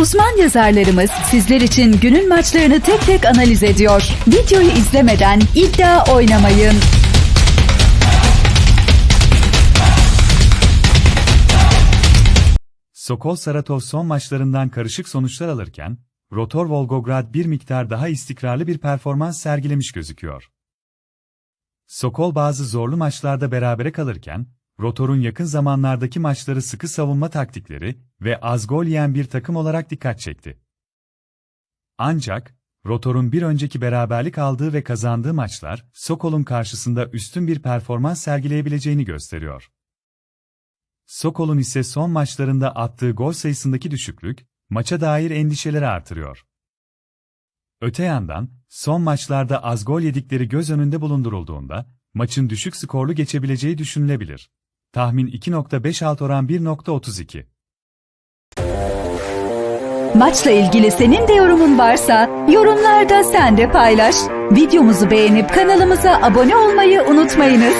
Uzman yazarlarımız sizler için günün maçlarını tek tek analiz ediyor. Videoyu izlemeden iddia oynamayın. Sokol Saratov son maçlarından karışık sonuçlar alırken, Rotor Volgograd bir miktar daha istikrarlı bir performans sergilemiş gözüküyor. Sokol bazı zorlu maçlarda berabere kalırken, Rotor'un yakın zamanlardaki maçları sıkı savunma taktikleri ve az gol yiyen bir takım olarak dikkat çekti. Ancak, Rotor'un bir önceki beraberlik aldığı ve kazandığı maçlar, Sokol'un karşısında üstün bir performans sergileyebileceğini gösteriyor. Sokol'un ise son maçlarında attığı gol sayısındaki düşüklük, maça dair endişeleri artırıyor. Öte yandan, son maçlarda az gol yedikleri göz önünde bulundurulduğunda, maçın düşük skorlu geçebileceği düşünülebilir. Tahmin 2.5 alt oran 1.32. Maçla ilgili senin de yorumun varsa yorumlarda sen de paylaş. Videomuzu beğenip kanalımıza abone olmayı unutmayınız.